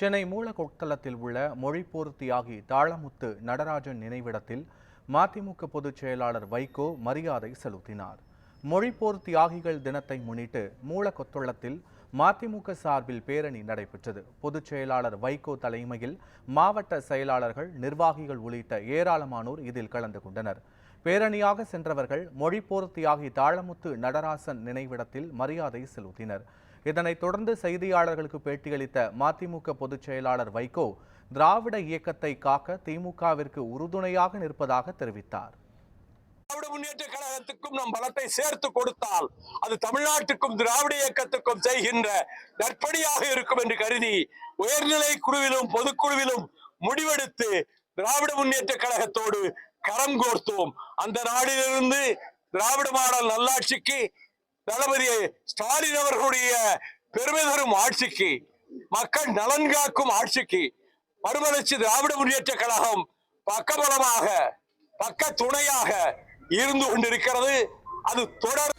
சென்னை மூலக்கொத்தளத்தில் உள்ள மொழிப்போர் தியாகி தாளமுத்து நடராஜன் நினைவிடத்தில் மதிமுக பொதுச் செயலாளர் வைகோ மரியாதை செலுத்தினார். மொழிப்போர் தியாகிகள் தினத்தை முன்னிட்டு மூலக்கொத்தளத்தில் மதிமுக சார்பில் பேரணி நடைபெற்றது. பொதுச் செயலாளர் வைகோ தலைமையில் மாவட்ட செயலாளர்கள் நிர்வாகிகள் உள்ளிட்ட ஏராளமானோர் இதில் கலந்து கொண்டனர். பேரணியாக சென்றவர்கள் மொழிப்போர் தியாகி தாளமுத்து நடராசன் நினைவிடத்தில் மரியாதை செலுத்தினர். இதனைத் தொடர்ந்து செய்தியாளர்களுக்கு பேட்டியளித்த மதிமுக பொதுச் செயலாளர் வைகோ திராவிட இயக்கத்தை காக்க திமுகவிற்கு உறுதுணையாக நிற்பதாக தெரிவித்தார். திராவிட முன்னேற்ற கழகத்துக்கும் நம் பலத்தை சேர்த்து கொடுத்தால் அது தமிழ்நாட்டுக்கும் திராவிட இயக்கத்துக்கும் செய்கின்ற நற்பணியாக இருக்கும் என்று கருதி உயர்நிலை குழுவிலும் பொதுக்குழுவிலும் முடிவெடுத்து திராவிட முன்னேற்ற கழகத்தோடு கரம் கோர்த்தோம். அந்த நாடிலிருந்து திராவிட மாடல் நல்லாட்சிக்கு தளபதி ஸ்டாலின் அவர்களுடைய பெருமை தரும் ஆட்சிக்கு மக்கள் நலன் காக்கும் ஆட்சிக்கு மறுமலர்ச்சி திராவிட முன்னேற்ற கழகம் பக்கபலமாக பக்க துணையாக இருந்து கொண்டிருக்கிறது. அது தொடர்